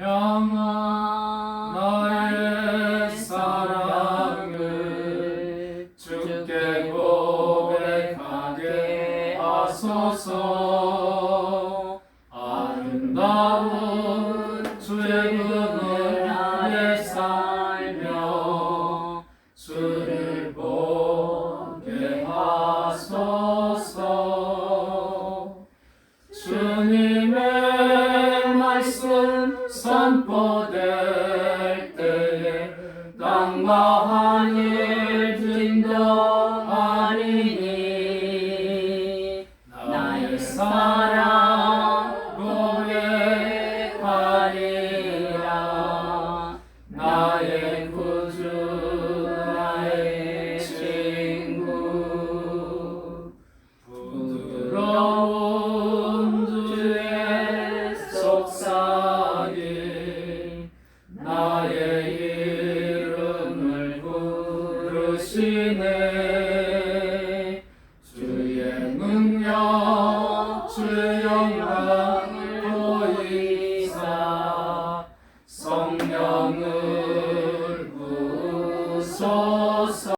평안 나의 사랑을 주께 고백하게 하소서. 아름다운 주의 그늘 아래 살며 주를 보게 하소서. 주님의 선포될 때에 땅과 하늘 진동하리니 나의 사랑 나의 이름을 부르시네. 주의 능력 주의 영광을 보이사 성령을 부소서.